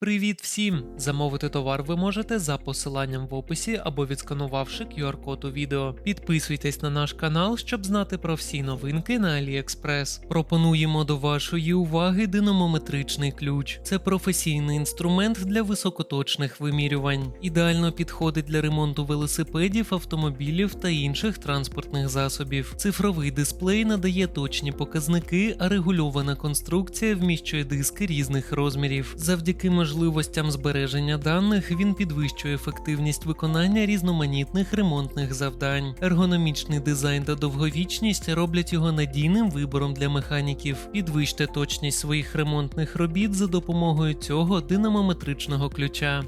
Привіт всім! Замовити товар ви можете за посиланням в описі або відсканувавши QR-код у відео. Підписуйтесь на наш канал, щоб знати про всі новинки на AliExpress. Пропонуємо до вашої уваги динамометричний ключ. Це професійний інструмент для високоточних вимірювань. Ідеально підходить для ремонту велосипедів, автомобілів та інших транспортних засобів. Цифровий дисплей надає точні показники, а регульована конструкція вміщує диски різних розмірів. Завдяки можливостям збереження даних він підвищує ефективність виконання різноманітних ремонтних завдань. Ергономічний дизайн та довговічність роблять його надійним вибором для механіків. Підвищте точність своїх ремонтних робіт за допомогою цього динамометричного ключа.